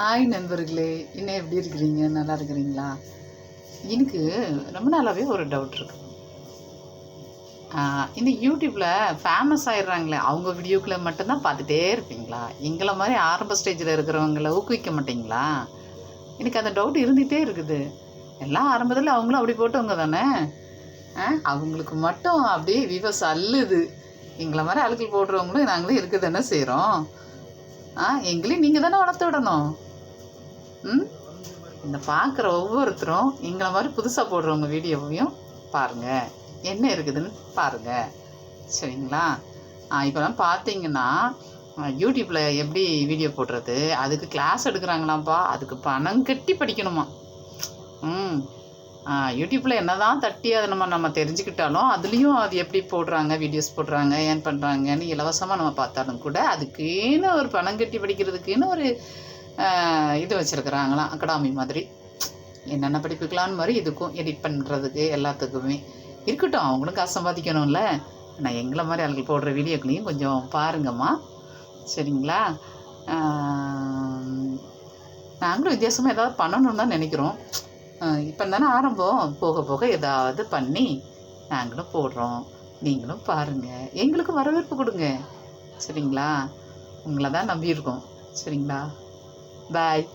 Hi நண்பர்களே. இன்னும் எப்படி இருக்கிறீங்க? நல்லா இருக்கிறீங்களா? எனக்கு ரொம்ப நாளாகவே ஒரு டவுட் இருக்கு. இந்த யூடியூப்பில் ஃபேமஸ் ஆயிடுறாங்களே. அவங்க வீடியோக்களை மட்டும்தான் பார்த்துட்டே இருப்பீங்களா? எங்களை மாதிரி ஆரம்ப ஸ்டேஜில் இருக்கிறவங்கள ஊக்குவிக்க மாட்டீங்களா? எனக்கு அந்த டவுட் இருந்துகிட்டே இருக்குது. எல்லாம் ஆரம்பத்தில் அவங்களும் அப்படி போட்டவங்க தானே? ஆ, அவங்களுக்கு மட்டும் அப்படியே விவஸ் அல்லுது எங்களை மாதிரி அழுக்கல் போடுறவங்களும் நாங்களும் இருக்க தானே செய்கிறோம் ஆ எங்களையும் நீங்கள் தானே வளர்த்து விடணும். இந்த பார்க்குற ஒவ்வொருத்தரும் எங்களை மாதிரி புதுசாக போடுறவங்க வீடியோவையும் பாருங்கள் என்ன இருக்குதுன்னு பாருங்கள் சரிங்களா? இப்போலாம் பார்த்தீங்கன்னா யூடியூப்பில் எப்படி வீடியோ போடுறது? அதுக்கு கிளாஸ் எடுக்கிறாங்களாம்ப்பா. அதுக்கு பணம் கட்டி படிக்கணுமா? ம். யூடியூப்பில் என்ன தான் தட்டி அதை நம்ம நம்ம தெரிஞ்சுக்கிட்டாலும் அதுலேயும் அது எப்படி போடுறாங்க வீடியோஸ் போடுறாங்க ஏன் பண்ணுறாங்கன்னு இலவசமாக நம்ம பார்த்தாலும் கூட அதுக்குன்னு ஒரு பணம் கட்டி படிக்கிறதுக்குன்னு ஒரு இது வச்சுருக்குறாங்களாம் அகாடமி மாதிரி. என்னென்ன படிப்புக்கலான்னு மாதிரி இதுக்கும் எடிட் பண்ணுறதுக்கு எல்லாத்துக்குமே. இருக்கட்டும் அவங்களும் காசு சம்பாதிக்கணும்ல. நான் எங்களை மாதிரி ஆளுகள் போடுற வீடியோக்களையும் கொஞ்சம் பாருங்கம்மா. சரிங்களா? நாங்களும் வித்தியாசமாக ஏதாவது பண்ணணும்னு தான் நினைக்கிறோம். இப்போ தானே ஆரம்பம். போக போக ஏதாவது பண்ணி நாங்களும் போடுறோம். நீங்களும் பாருங்கள் எங்களுக்கு வரவேற்பு கொடுங்க. சரிங்களா? உங்களை தான் நம்பியிருக்கோம். சரிங்களா? Bye.